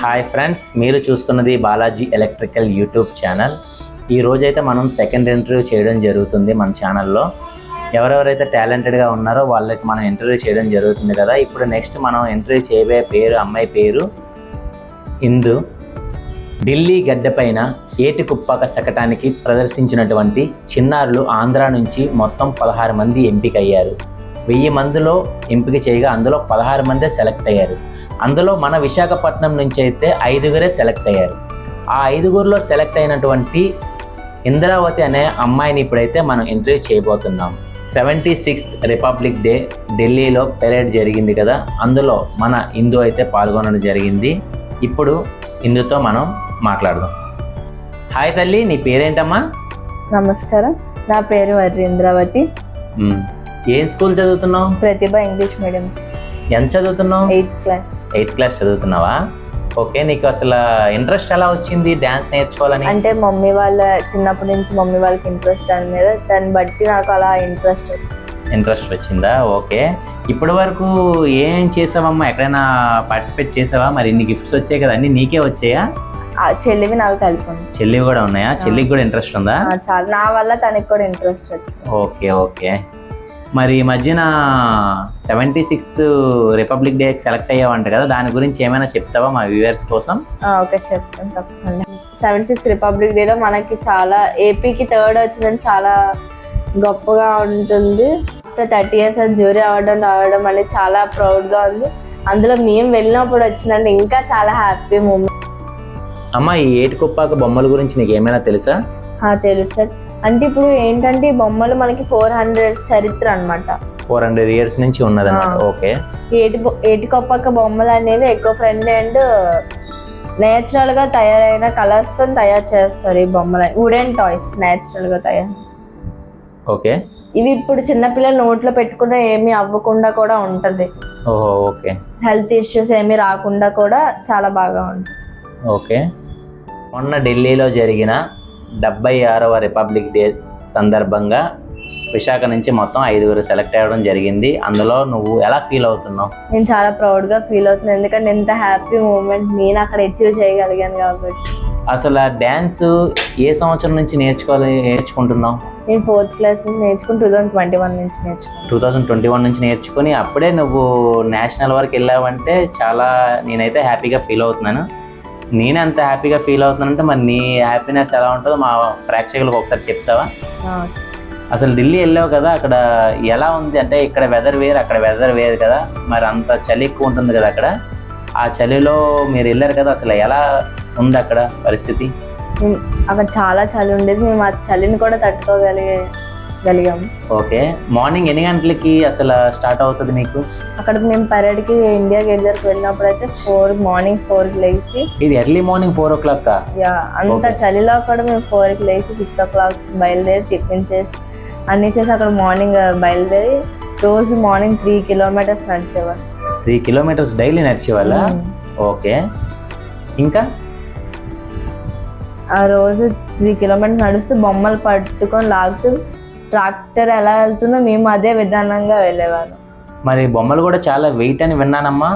Hi friends మీరు చూస్తున్నది Balaji electrical YouTube channel. ఈ రోజైతే మనం సెకండ్ ఇంటర్వ్యూ చేయడం జరుగుతుంది మన ఛానల్లో. ఎవరెవరైతే టాలెంటెడ్గా ఉన్నారో వాళ్ళకి మనం ఇంటర్వ్యూ చేయడం జరుగుతుంది కదా. ఇప్పుడు నెక్స్ట్ మనం ఇంటర్వ్యూ చేయబోయే పేరు అమ్మాయి పేరు ఇందు. ఢిల్లీ గడ్డపైన ఏటికుప్పక శకటానికి ప్రదర్శించినటువంటి చిన్నారులు ఆంధ్ర నుంచి మొత్తం పదహారు మంది ఎంపికయ్యారు. వెయ్యి మందిలో ఎంపిక చేయగా అందులో పదహారు మందే సెలెక్ట్ అయ్యారు. అందులో మన విశాఖపట్నం నుంచి అయితే ఐదుగురే సెలెక్ట్ అయ్యారు. ఆ ఐదుగురిలో సెలెక్ట్ అయినటువంటి ఇంద్రావతి అనే అమ్మాయిని ఇప్పుడైతే మనం ఇంటర్వ్యూ చేయబోతున్నాం. సెవెంటీ సిక్స్త్ రిపబ్లిక్ డే ఢిల్లీలో పెరేడ్ జరిగింది కదా? అందులో మన ఇందు అయితే పాల్గొనడం జరిగింది. ఇప్పుడు ఇందుతో మనం మాట్లాడదాం. హాయ్ తల్లి నీ పేరేంటమ్మా? నమస్కారం. నా పేరు వరీంద్రావతి మ్, ఏం స్కూల్ చదువుతున్నావు? ప్రతిభ ఇంగ్లీష్ మీడియం ఎంత చదువుతున్నావు? ఎయిత్ క్లాస్ ఎయిత్ క్లాస్ చదువుతున్నావా? ఓకే నీకు అసలు ఇంట్రెస్ట్ ఎలా వచ్చింది డ్యాన్స్ నేర్చుకోవాలని? అంటే మమ్మీ వాళ్ళ చిన్నప్పటి నుంచి మమ్మీ వాళ్ళకి ఇంట్రెస్ట్ దాని మీద దాన్ని బట్టి నాకు అలా ఇంట్రెస్ట్ వచ్చింది. ఇంట్రెస్ట్ వచ్చిందా? ఓకే ఇప్పటి వరకు ఏం చేసావమ్మా? ఎక్కడైనా పార్టిసిపేట్ చేసావా? మరి ఇన్ని గిఫ్ట్స్ వచ్చాయి కదా అన్ని నీకే వచ్చాయా? చెల్లివి నాకు కలిపి. చెల్లివి కూడా ఉన్నాయా? చెల్లికి కూడా ఇంట్రెస్ట్ ఉందా? చాలా. నా వల్ల తనకి కూడా ఇంట్రెస్ట్ వచ్చింది. ఓకే ఓకే మరి ఈ మధ్యన seventy sixth republic day select అయ్యావంట కదా దాని గురించి ఏమైనా చెప్తావా మా వ్యూవర్స్ కోసం? ఓకే చెప్తాను తప్పకుండా. సెవెన్ సిక్స్ రిపబ్లిక్ డేలో మనకి చాలా ఏపీకి థర్డ్ వచ్చిందని చాలా గొప్పగా ఉంటుంది. ఆఫ్టర్ థర్టీ ఇయర్స్ జ్యూరీ అవ్వడం రావడం అనేది చాలా ప్రౌడ్గా ఉంది. అందులో మేము వెళ్ళినప్పుడు వచ్చిందంటే ఇంకా చాలా హ్యాపీ మూమెంట్. అమ్మ ఈ ఏటికొప్పాక బొమ్మల గురించి నీకు ఏమైనా తెలుసా తెలుసు సార్. అంటే ఇప్పుడు ఏంటంటే ఈ బొమ్మలు మనకి ఫోర్ హండ్రెడ్ చరిత్ర అనమాట ఫోర్ హండ్రెడ్ ఇయర్స్ నుంచి ఆ. ఓకే. ఏటి బొ- ఏటికొప్పక బొమ్మలు అనేవి ఎక్కువ ఫ్రెండ్లీ అండ్ నేచురల్గా తయారైన కలర్స్తో తయారు చేస్తారు ఈ బొమ్మలు. వుడెన్ టాయ్స్ నేచురల్గా తయారు. ఓకే. ఇవి ఇప్పుడు చిన్నపిల్లలు నోట్లో పెట్టుకున్న ఏమీ అవ్వకుండా కూడా ఉంటది. ఓకే. హెల్త్ ఇష్యూస్ ఏమీ రాకుండా కూడా చాలా బాగా ఉంటుంది. ఓకే. మొన్న ఢిల్లీలో జరిగిన డెబ్బై ఆరవ రిపబ్లిక్ డే సందర్భంగా విశాఖ నుంచి మొత్తం ఐదుగురు సెలెక్ట్ అవ్వడం జరిగింది. అందులో నువ్వు ఎలా ఫీల్ అవుతున్నావు? నేను చాలా ప్రౌడ్గా ఫీల్ అవుతున్నాను. ఎందుకంటే ఇంత హ్యాపీ మూమెంట్ నేను అక్కడ అచీవ్ చేయగలిగాను కాబట్టి. అసలు ఆ డ్యాన్స్ ఏ సంవత్సరం నుంచి నేర్చుకోవాలి నేర్చుకుంటున్నావు? నేను ఫోర్త్ క్లాస్ నుంచి నేర్చుకుని టూ థౌసండ్ ట్వంటీ వన్ నుంచి నేర్చుకున్నాను. టూ థౌజండ్ ట్వంటీ వన్ నుంచి నేర్చుకుని అప్పుడే నువ్వు నేషనల్ వరకు వెళ్ళావంటే చాలా నేనైతే హ్యాపీగా ఫీల్ అవుతున్నాను. నేను అంత హ్యాపీగా ఫీల్ అవుతున్నానంటే మరి నీ హ్యాపీనెస్ ఎలా ఉంటుందో మా ప్రేక్షకులకు ఒకసారి చెప్తావా? అసలు ఢిల్లీ వెళ్ళావు కదా అక్కడ ఎలా ఉంది? అంటే ఇక్కడ వెదర్ వేరు అక్కడ వెదర్ వేరు కదా. మరి అంత చలి ఎక్కువ ఉంటుంది కదా అక్కడ. ఆ చలిలో మీరు వెళ్ళారు కదా అసలు ఎలా ఉంది అక్కడ పరిస్థితి? అక్కడ చాలా చలి ఉండేది. మేము ఆ చలిని కూడా తట్టుకోగలిగే గలిగాము ఓకే. మార్నింగ్ ఎన్ని గంటలకి అసలు స్టార్ట్ అవుతుంది మీకు? అక్కడ మేము పరేడ్కి ఇండియా గేట్ దగ్గరికి వెళ్ళినప్పుడు అయితే ఫోర్ మార్నింగ్ ఫోర్కి లేచి. ఇది early morning four o'clock yeah అంత. చలిలో కూడా మేము ఫోర్కి లేచి సిక్స్ ఓ క్లాక్ బయలుదేరి టిఫిన్ చేసి అన్ని చేసి అక్కడ మార్నింగ్ బయలుదేరి రోజు మార్నింగ్ త్రీ కిలోమీటర్స్ నడిచేవారు త్రీ కిలోమీటర్స్ డైలీ నడిచేవాళ్ళ? ఓకే. ఇంకా? ఆ రోజు త్రీ కిలోమీటర్స్ నడుస్తూ బొమ్మలు పట్టుకొని లాగుతూ ట్రాక్టర్ ఎలా వెళ్తుందో మేము అదే విధానంగా వెళ్ళేవాళ్ళం. మరి బొమ్మలు కూడా చాలా వెయిట్ అని విన్నానమ్మా.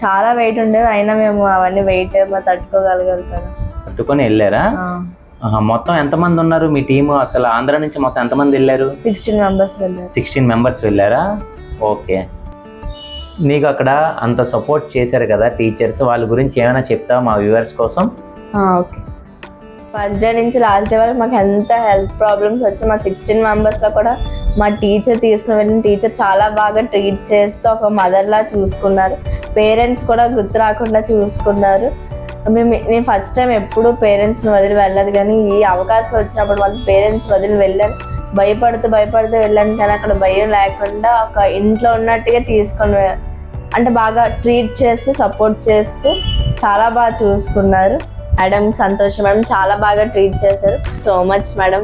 చాలా వెయిట్ ఉండేవి అయినా మేము అవన్నీ వెయిట్ తట్టుకోగలగాలి కదా పట్టుకొని వెళ్ళారా? మొత్తం ఎంతమంది ఉన్నారు మీ టీము? అసలు ఆంధ్ర నుంచి మొత్తం ఎంతమంది వెళ్ళారు? సిక్స్టీన్ మెంబర్స్ వెళ్ళారు. సిక్స్టీన్ మెంబర్స్ వెళ్ళారా? ఓకే. నీకు అక్కడ అంత సపోర్ట్ చేశారు కదా టీచర్స్ వాళ్ళ గురించి ఏమైనా చెప్తావా మా వ్యూవర్స్ కోసం? ఓకే. ఫస్ట్ డే నుంచి లాస్ట్ డే వరకు మాకు ఎంత హెల్త్ ప్రాబ్లమ్స్ వచ్చి మా సిక్స్టీన్ మెంబర్స్లో కూడా మా టీచర్ తీసుకుని వెళ్ళిన టీచర్ చాలా బాగా ట్రీట్ చేస్తూ ఒక మదర్లా చూసుకున్నారు. పేరెంట్స్ కూడా గుర్తు రాకుండా చూసుకున్నారు. మేము నేను ఫస్ట్ టైం ఎప్పుడు పేరెంట్స్ని వదిలి వెళ్ళదు కానీ ఈ అవకాశం వచ్చినప్పుడు వాళ్ళ పేరెంట్స్ వదిలి వెళ్ళాను భయపడుతూ భయపడుతూ వెళ్ళాను కానీ అక్కడ భయం లేకుండా ఒక ఇంట్లో ఉన్నట్టుగా తీసుకొని అంటే బాగా ట్రీట్ చేస్తూ సపోర్ట్ చేస్తూ చాలా బాగా చూసుకున్నారు. మేడం సంతోష్ మేడం చాలా బాగా ట్రీట్ చేశారు. So much madam.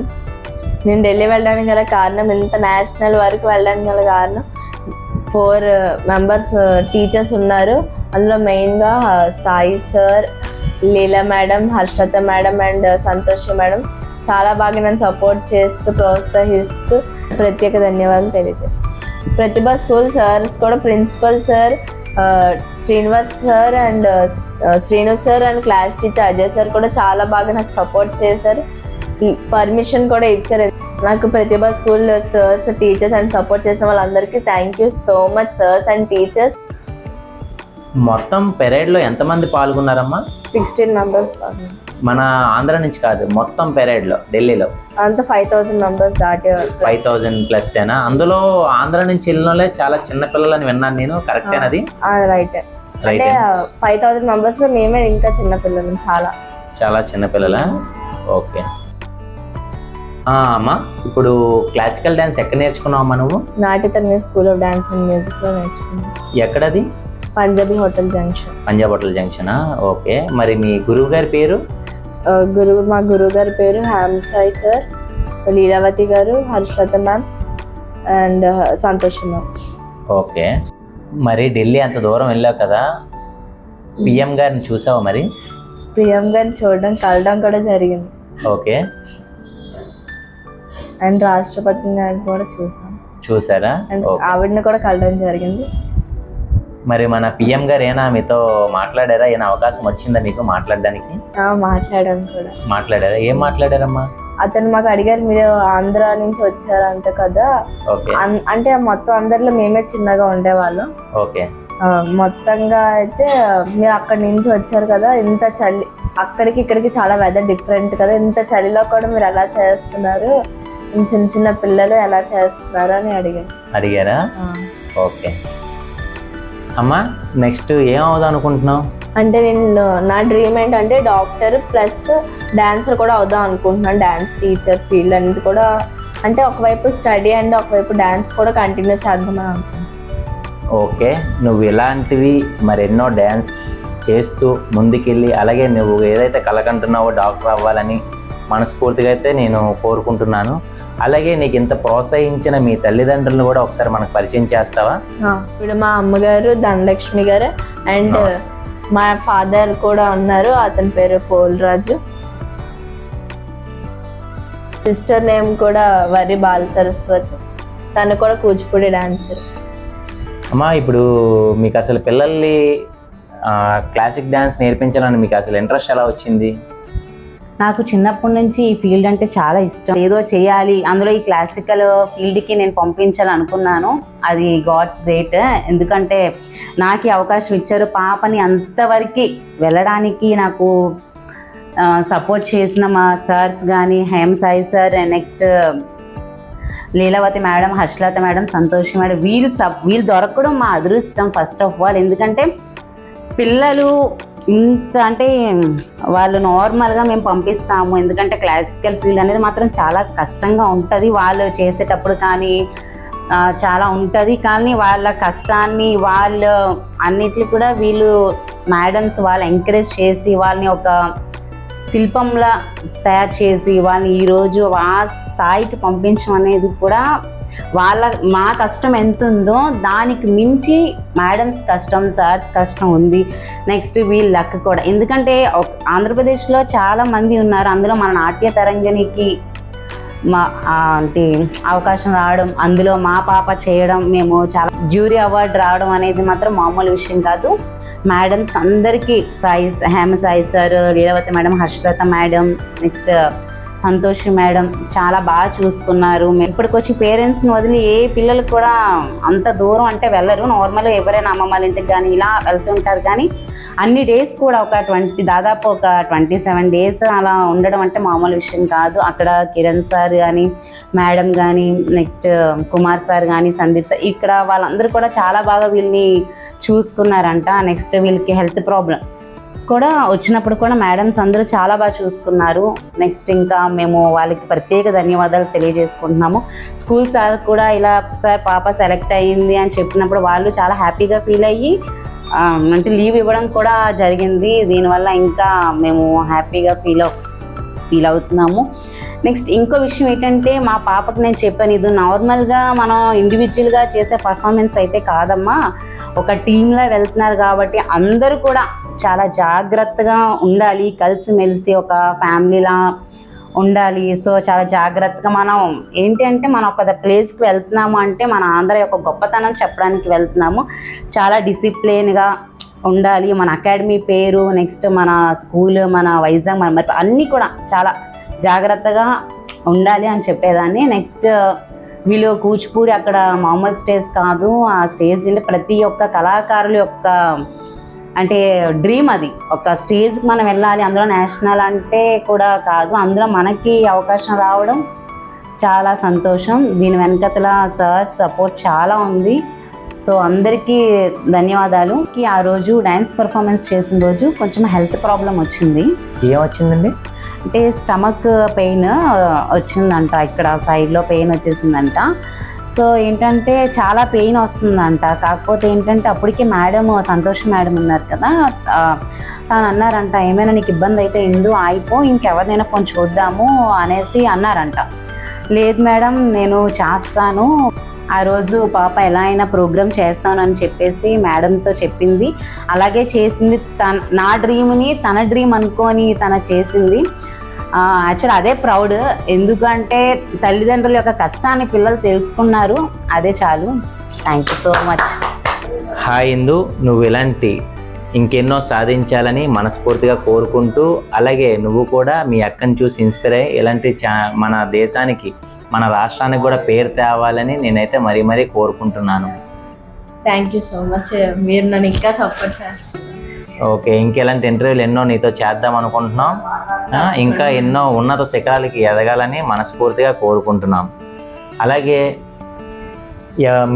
నేను ఢిల్లీ వెళ్ళడానికి గల కారణం ఇంత నేషనల్ వరకు వెళ్ళడానికి గల కారణం. ఫోర్ మెంబర్స్ టీచర్స్ ఉన్నారు. అందులో మెయిన్గా uh, Sai sir Leela madam Harshata madam and uh, Santosh madam. చాలా బాగా నన్ను సపోర్ట్ చేస్తూ ప్రోత్సహిస్తూ ప్రత్యేక ధన్యవాదాలు తెలియజేస్తాను ప్రతిభ స్కూల్ సార్స్ కూడా principal sir Srinivas sir and Srinu sir and class teacher Ajay sir కూడా చాలా బాగా నాకు సపోర్ట్ చేశారు. పర్మిషన్ కూడా ఇచ్చారు. నాకు Pratibha school sirs teachers and support చేసిన వాళ్ళందరికీ thank you so much sirs and teachers మొత్తం పెరేడ్లో ఎంతమంది పాల్గొన్నారమ్మా? సిక్స్టీన్ మెంబర్స్ మన ఆంధ్ర నుంచి కాదు మొత్తం పెరేడ్లో ఢిల్లీలో. అంతా ఫైవ్ థౌసండ్ మెంబర్స్ దాటేవారు ఫైవ్ థౌజండ్ ప్లస్ ఏనా? అందులో ఆంధ్ర నుంచి వెళ్ళిన వాళ్ళే చాలా చిన్న పిల్లలని విన్నాను నేను కరెక్టేనది రైట్ రైట్ అంటే ఫైవ్ థౌసండ్ మెంబర్స్లో మేమే ఇంకా చిన్న పిల్లలు చాలా. చాలా చిన్న పిల్లలా? ఓకే. ఆ, అమ్మా ఇప్పుడు క్లాసికల్ డ్యాన్స్ ఎక్కడ నేర్చుకున్నావు నువ్వు? నాటితన్య స్కూల్ ఆఫ్ డాన్స్ అండ్ మ్యూజిక్లో నేర్చుకున్నాను ఎక్కడది? Punjabi hotel junction Punjab hotel జంక్షనా okay. మరి మీ గురువు గారి పేరు? గురువు మా గురువు గారి పేరు హ్యామ్సాయి sir. Leelavathi garu Harshalatha ma'am and Santosh ma'am okay. మరి ఢిల్లీ అంత దూరం వెళ్ళావు కదా? పిఎం గారిని చూసావా మరి? ప్రియం గారిని చూడడం కలవడం కూడా జరిగింది. ఓకే. అండ్ రాష్ట్రపతి గారిని కూడా చూసాం. చూసారా? అండ్ ఆవిడని కూడా కలవడం జరిగింది. మరి మన పిఎం గారు ఏనా మీతో మాట్లాడారా? ఏమైనా అవకాశం వచ్చిందా మీకు మాట్లాడడానికి? మాట్లాడాం కూడా. మాట్లాడారా? ఏం మాట్లాడారమ్మా? అతను మాకు అడిగారు మీరు ఆంధ్ర నుంచి వచ్చారంట కదా. అంటే మొత్తం అందరిలో మేమే చిన్నగా ఉండేవాళ్ళం. ఓకే. మొత్తంగా అయితే మీరు అక్కడి నుంచి వచ్చారు కదా ఇంత చలి అక్కడికి ఇక్కడికి చాలా వెదర్ డిఫరెంట్ కదా. ఇంత చలిలో కూడా మీరు ఎలా చేస్తున్నారు? చిన్న చిన్న పిల్లలు ఎలా చేస్తున్నారు అని అడిగారు? అడిగారా. ఓకే. అమ్మా నెక్స్ట్ ఏం అవుదాం అనుకుంటున్నావు అంటే నేను నా డ్రీమ్ ఏంటంటే డాక్టర్ ప్లస్ డాన్సర్ కూడా అవుదాం అనుకుంటున్నాను. డాన్స్ టీచర్ ఫీల్డ్ అనేది కూడా అంటే ఒకవైపు స్టడీ అండ్ ఒకవైపు డాన్స్ కూడా కంటిన్యూ చేద్దామని అనుకుంటున్నాను. ఓకే నువ్వు ఇలాంటివి మరెన్నో డ్యాన్స్ చేస్తూ ముందుకెళ్ళి అలాగే నువ్వు ఏదైతే కలకంటున్నావో డాక్టర్ అవ్వాలని మనస్ఫూర్తిగా అయితే నేను కోరుకుంటున్నాను. అలాగే నీకు ఇంత ప్రోత్సహించిన మీ తల్లిదండ్రులను కూడా ఒకసారి మనకు పరిచయం చేస్తావా? ఇప్పుడు మా అమ్మగారు ధనలక్ష్మి గారు. అండ్. మా ఫాదర్ కూడా ఉన్నారు. అతని పేరు పోల్రాజు. సిస్టర్ నేమ్ కూడా వరి బాల సరస్వతి తను కూడా కూచిపూడి డాన్సర్. అమ్మా ఇప్పుడు మీకు అసలు పిల్లల్ని క్లాసిక్ డ్యాన్స్ నేర్పించాలని మీకు అసలు ఇంట్రెస్ట్ ఎలా వచ్చింది? నాకు చిన్నప్పటి నుంచి ఈ ఫీల్డ్ అంటే చాలా ఇష్టం. ఏదో చేయాలి. అందులో ఈ క్లాసికల్ ఫీల్డ్కి నేను పంపించాలి అనుకున్నాను అది గాడ్స్ గ్రేట్ ఎందుకంటే నాకు అవకాశం ఇచ్చారు. పాపని అంతవరకు వెళ్ళడానికి నాకు సపోర్ట్ చేసిన మా సార్స్ కానీ Hem Sai sir next Leelavathi madam Harshalatha madam Santosh madam వీళ్ళు సప్ వీళ్ళు దొరకడం మా అదృష్టం ఫస్ట్ ఆఫ్ ఆల్ ఎందుకంటే పిల్లలు ఇంత అంటే వాళ్ళు నార్మల్గా మేము పంపిస్తాము. ఎందుకంటే క్లాసికల్ ఫీల్డ్ అనేది మాత్రం చాలా కష్టంగా ఉంటుంది. వాళ్ళు చేసేటప్పుడు కానీ చాలా ఉంటుంది. కానీ వాళ్ళ కష్టాన్ని వాళ్ళు అన్నిటిని కూడా వీళ్ళు మేడమ్స్ వాళ్ళు ఎంకరేజ్ చేసి వాళ్ళని ఒక శిల్పంలా తయారు చేసి వాళ్ళని ఈరోజు ఆ స్థాయికి పంపించడం అనేది కూడా వాళ్ళ మా కష్టం ఎంత ఉందో దానికి మించి మేడమ్స్ కష్టం సార్స్ కష్టం ఉంది. నెక్స్ట్ వీళ్ళ లక్ కూడా. ఎందుకంటే ఆంధ్రప్రదేశ్లో చాలా మంది ఉన్నారు. అందులో మన నాట్య తరంజనికి మా అంటే అవకాశం రావడం అందులో మా పాప చేయడం మేము చాలా జ్యూరీ అవార్డు రావడం అనేది మాత్రం మామూలు విషయం కాదు. మేడమ్స్ అందరికీ Sai Hema Sai sir Leelavathi madam Harshalatha madam next Santoshi madam చాలా బాగా చూసుకున్నారు. ఇప్పటికొచ్చి పేరెంట్స్ని వదిలి ఏ పిల్లలు కూడా అంత దూరం అంటే వెళ్ళరు. నార్మల్గా ఎవరైనా అమ్మమ్మ ఇంటికి కానీ ఇలా వెళ్తుంటారు. కానీ అన్ని డేస్ కూడా ఒక ట్వంటీ దాదాపు ఒక ట్వంటీ సెవెన్ డేస్ అలా ఉండడం అంటే మామూలు విషయం కాదు. అక్కడ కిరణ్ సార్ కానీ మేడం కానీ నెక్స్ట్ కుమార్ సార్ కానీ సందీప్ సార్ ఇక్కడ వాళ్ళందరూ కూడా చాలా బాగా వీళ్ళని చూసుకున్నారంట. నెక్స్ట్ వీళ్ళకి హెల్త్ ప్రాబ్లం కూడా వచ్చినప్పుడు కూడా మేడమ్స్ అందరూ చాలా బాగా చూసుకున్నారు. నెక్స్ట్ ఇంకా మేము వాళ్ళకి ప్రత్యేక ధన్యవాదాలు తెలియజేసుకుంటున్నాము. స్కూల్ సార్ కూడా ఇలా సార్ పాప సెలెక్ట్ అయ్యింది అని చెప్పినప్పుడు వాళ్ళు చాలా హ్యాపీగా ఫీల్ అయ్యి అంటే లీవ్ ఇవ్వడం కూడా జరిగింది. దీనివల్ల ఇంకా మేము హ్యాపీగా ఫీల్ అవు ఫీల్ అవుతున్నాము. నెక్స్ట్ ఇంకో విషయం ఏంటంటే మా పాపకు నేను చెప్పాను ఇది నార్మల్గా మనం ఇండివిజువల్గా చేసే పర్ఫార్మెన్స్ అయితే కాదమ్మా. ఒక టీంలో వెళ్తున్నారు కాబట్టి అందరూ కూడా చాలా జాగ్రత్తగా ఉండాలి. కలిసిమెలిసి ఒక ఫ్యామిలీలా ఉండాలి. సో చాలా జాగ్రత్తగా మనం ఏంటి అంటే మనం ఒక ప్లేస్కి వెళ్తున్నాము అంటే మన ఆంధ్ర యొక్క గొప్పతనం చెప్పడానికి వెళ్తున్నాము. చాలా డిసిప్లిన్గా ఉండాలి. మన అకాడమీ పేరు నెక్స్ట్ మన స్కూల్ మన వైజాగ్ మన మరి అన్నీ కూడా చాలా జాగ్రత్తగా ఉండాలి అని చెప్పేదాన్ని. నెక్స్ట్ వీళ్ళు కూచిపూడి అక్కడ మామూలు స్టేజ్ కాదు. ఆ స్టేజ్ అంటే ప్రతి ఒక్క కళాకారుల యొక్క అంటే డ్రీమ్ అది. ఒక స్టేజ్కి మనం వెళ్ళాలి అందులో నేషనల్ అంటే కూడా కాదు అందులో మనకి అవకాశం రావడం చాలా సంతోషం. దీని వెనకతల సార్ సపోర్ట్ చాలా ఉంది. సో అందరికీ ధన్యవాదాలు. కి ఆ రోజు డ్యాన్స్ పర్ఫార్మెన్స్ చేసిన రోజు కొంచెం హెల్త్ ప్రాబ్లం వచ్చింది. ఏమొచ్చిందండి? అంటే స్టమక్ పెయిన్ వచ్చిందంట. ఇక్కడ సైడ్లో పెయిన్ వచ్చేసిందంట. సో ఏంటంటే చాలా పెయిన్ వస్తుందంట. కాకపోతే ఏంటంటే అప్పటికే మేడం సంతోష్ మేడం ఉన్నారు కదా తాను అన్నారంట ఏమైనా నీకు ఇబ్బంది అయితే ఇందు ఆగిపో ఇంకెవరినైనా కొంచెం చూద్దాము అనేసి అన్నారంట. లేదు మేడం నేను చేస్తాను. ఆ రోజు పాప ఎలా అయినా ప్రోగ్రామ్ చేస్తానని చెప్పేసి మేడంతో చెప్పింది. అలాగే చేసింది తన నా డ్రీమ్ని తన డ్రీమ్ అనుకొని తన చేసింది. యాక్చువల్ అదే ప్రౌడ్ ఎందుకంటే తల్లిదండ్రుల యొక్క కష్టాన్ని పిల్లలు తెలుసుకున్నారు. అదే చాలు. Thank you so much hi Indu నువ్వు ఇలాంటి ఇంకెన్నో సాధించాలని మనస్ఫూర్తిగా కోరుకుంటూ అలాగే నువ్వు కూడా మీ అక్కని చూసి ఇన్స్పైర్ అయ్యి ఇలాంటి చా మన దేశానికి మన రాష్ట్రానికి కూడా పేరు తేవాలని నేనైతే మరీ మరీ కోరుకుంటున్నాను. థ్యాంక్ యూ సో మచ్ మీరు నన్ను ఇంకా సపోర్ట్ చేస్తారు. ఓకే ఇంకెలాంటి ఇంటర్వ్యూలు ఎన్నో నీతో చేద్దాం అనుకుంటున్నాం. ఇంకా ఎన్నో ఉన్నత శిఖరాలకి ఎదగాలని మనస్ఫూర్తిగా కోరుకుంటున్నాం. అలాగే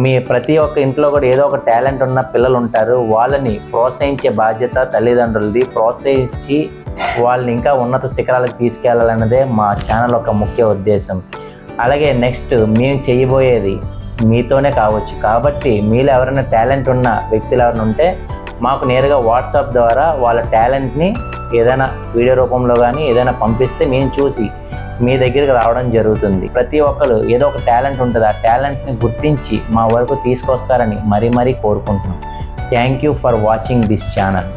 మీ ప్రతి ఒక్క ఇంట్లో కూడా ఏదో ఒక టాలెంట్ ఉన్న పిల్లలు ఉంటారు వాళ్ళని ప్రోత్సహించే బాధ్యత తల్లిదండ్రులది. ప్రోత్సహించి వాళ్ళని ఇంకా ఉన్నత శిఖరాలకు తీసుకెళ్ళాలన్నదే మా ఛానల్ ఒక ముఖ్య ఉద్దేశం. అలాగే నెక్స్ట్ మేము చేయబోయేది మీతోనే కావచ్చు. కాబట్టి మీలో ఎవరైనా టాలెంట్ ఉన్న వ్యక్తులు ఎవరైనా ఉంటే మాకు నేరుగా వాట్సాప్ ద్వారా వాళ్ళ టాలెంట్ని ఏదైనా వీడియో రూపంలో కానీ ఏదైనా పంపిస్తే మేము చూసి మీ దగ్గరికి రావడం జరుగుతుంది. ప్రతి ఒక్కరు ఏదో ఒక టాలెంట్ ఉంటుంది. ఆ టాలెంట్ని గుర్తించి మా వరకు తీసుకొస్తారని మరీ మరీ కోరుకుంటున్నాం. Thank you for watching this channel